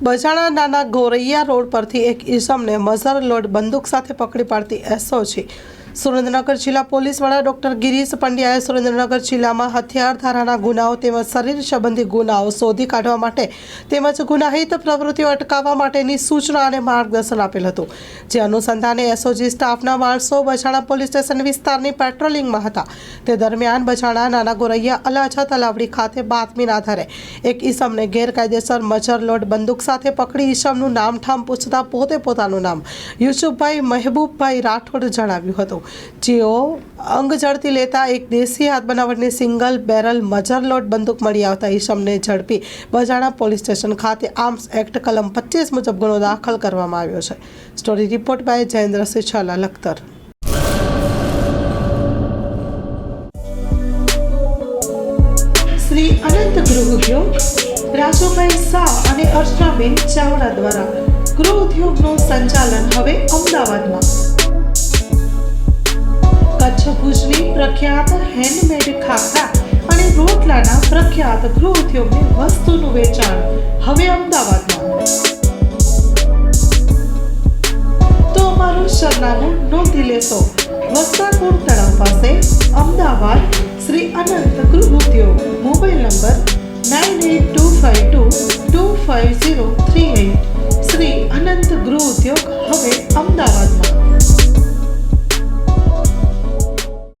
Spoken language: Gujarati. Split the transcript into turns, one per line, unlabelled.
બજાણા નાના ગોરૈયા રોડ પરથી એક ઈસમને મઝર લોડ બંદૂક સાથે પકડી પાડતી એસઓજી સુરેન્દ્રનગર જિલ્લા પોલીસ વડા ડોક્ટર ગિરીશ પંડ્યાએ સુરેન્દ્રનગર જિલ્લામાં હથિયાર ધારાના ગુનાઓ તેમજ શરીર સંબંધી ગુનાઓ શોધી કાઢવા માટે તેમજ ગુનાહિત પ્રવૃત્તિઓ અટકાવવા માટેની સૂચના અને માર્ગદર્શન આપેલ હતું. જે અનુસંધાને એસઓજી સ્ટાફના માણસો બછાણા પોલીસ સ્ટેશન વિસ્તારની પેટ્રોલિંગમાં હતા. તે દરમિયાન બછાણા નાના ગોરૈયા અલાછા તલાવડી ખાતે બાતમીના આધારે એક ઈસમને ગેરકાયદેસર મજર લોડ બંદૂક સાથે પકડી ઈસમનું નામઠામ પૂછતા પોતે પોતાનું નામ યુસુફભાઈ મહેબૂબભાઈ રાઠોડ જણાવ્યું હતું. જેઓ અંગ ઝડપી લેતા એક દેશી હાથ બનાવટની સિંગલ બેરલ મજર લોટ બંદૂક મળી આવતા ઈસમને ઝડપી બજાણા પોલીસ સ્ટેશન ખાતે આર્મ્સ એક્ટ કલમ પચીસ મુજબ ગુનો દાખલ કરવામાં આવ્યો છે. Story report by Jayendrasinh Chhala, Lakhtar. Shri Anant Gruh Udyog, Rajubhai Shah અને અર્ચનાબેન ચાવડા દ્વારા ગૃહ ઉદ્યોગનું સંચાલન હવે અમદાવાદમાં. પ્રખ્યાત હેન્ડમેડ ખાખરા અને રોટલાના પ્રખ્યાત ગૃહ ઉદ્યોગની વસ્તુનું વેચાણ હવે અમદાવાદમાં. તો અમારું સરનામું નોંધી લેશો. વસ્ત્રાપુર તળાવ પાસે